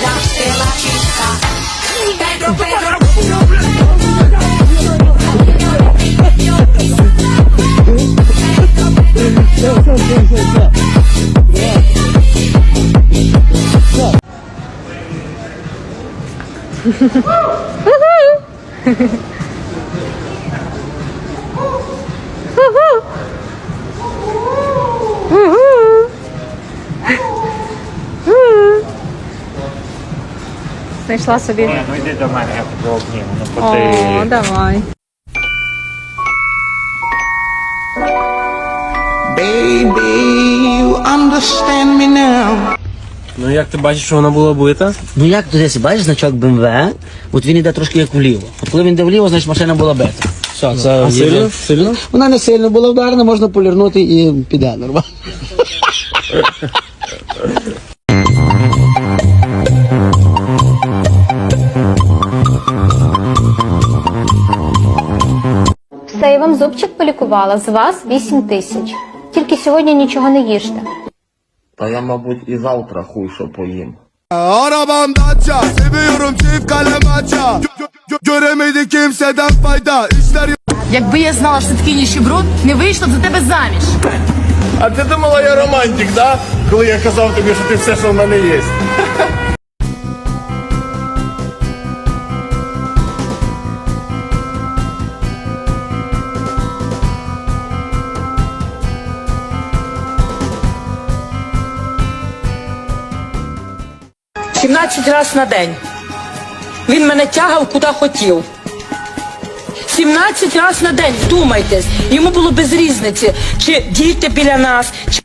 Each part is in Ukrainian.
vida pela chica. Pedro, Pedro. Woohoo! Знайшла собі. Ні, ну йди до мене, я тебе обніму. Ну О, давай. Baby, you understand me now. Ну як ти бачиш, що вона була бита? Ну як ти десь бачиш значок БМВ, от він йде трошки як вліво. От коли він йде вліво, значить машина була бита. Все, це А є- сильно? Сильно? Вона не сильно була вдарена, можна полірнути і піде нормально. Все, я вам зубчик полікувала. З вас 8 тисяч. Тільки сьогодні нічого не їжте. Та я, мабуть, і завтра хуй що поїм. Arabam daça Seviyorum çift kalem maça Gö- gö- Göremedi kimseden fayda İşler Якби я знала, що ти такий ніщеброд, не вийшла б за тебе заміж. А ти думала, я романтик, да? Коли я казав тобі, що ти все, що в мене є. Сімнадцять разів на день. Він мене тягав куди хотів. 17 разів на день, вдумайтесь. Йому було без різниці, чи діти біля нас, чи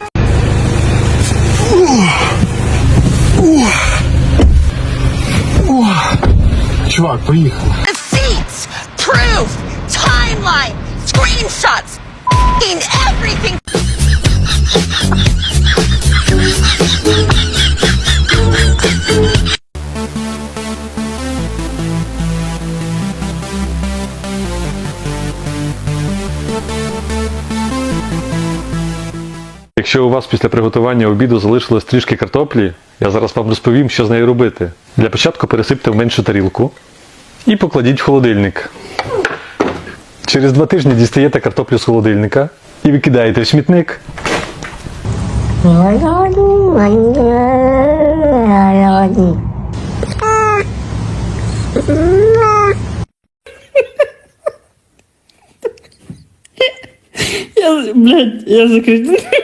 Чувак, поїхали Receipts, proof, timeline, screenshots, in everything. Якщо у вас після приготування обіду залишилось трішки картоплі, я зараз вам розповім, що з нею робити. Для початку пересипте в меншу тарілку і покладіть в холодильник. Через два тижні дістаєте картоплю з холодильника і викидаєте в смітник. Я, блядь, я закричу.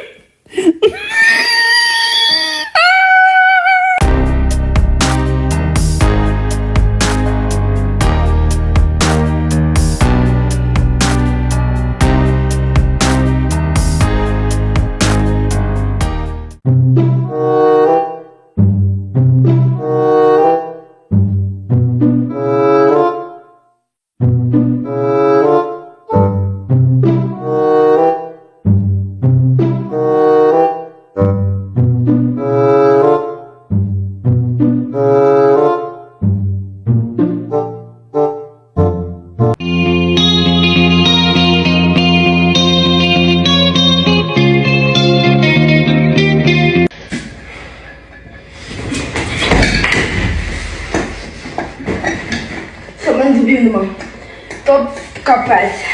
То капець.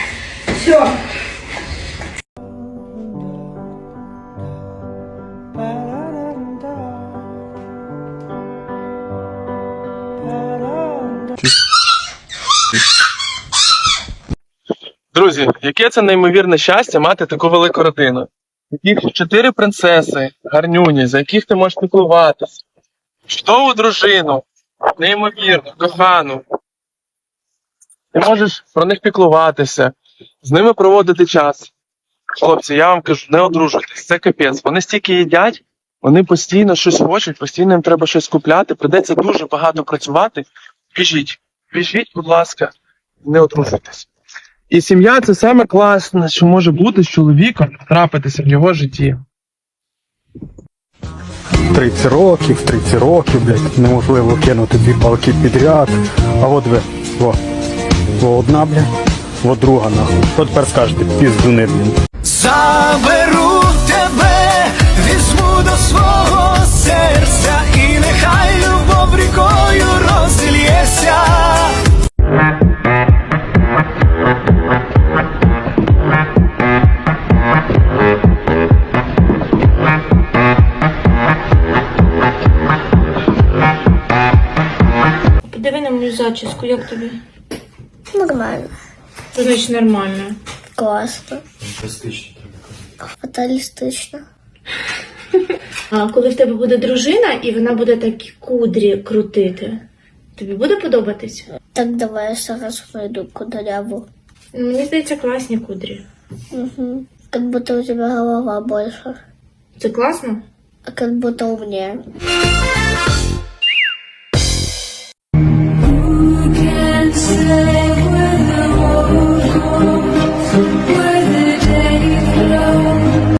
Все. Друзі, яке це неймовірне щастя мати таку велику родину. Таких чотири принцеси, гарнюні, за яких ти можеш піклуватися. Чудову дружину, неймовірну, кохану. Ти можеш про них піклуватися, з ними проводити час. Хлопці, я вам кажу, не одружуйтесь, це капець. Вони стільки їдять, вони постійно щось хочуть, постійно їм треба щось купляти, придеться дуже багато працювати. Біжіть, біжіть, будь ласка, не одружуйтесь. І сім'я це саме класне, що може бути з чоловіком трапитися в його житті. 30 років, 30 років, блядь, неможливо кинути дві палки підряд. А от ви, во, Во одна, бля, во друга нахуй. Хто тепер скажете, піздуни, блін. Заберу тебе, візьму до свого серця, і нехай любов рікою розлється. Подиви на мою зачіску, як тобі? Нормально. Що значить нормально? Класно. Фаталістично. А коли в тебе буде дружина і вона буде такі кудрі крутити, тобі буде подобатись? Так давай я зараз войду кудряву. Мені здається, класні кудрі. Угу. Как будто у тебя голова больше. Це класно? А как будто умнее.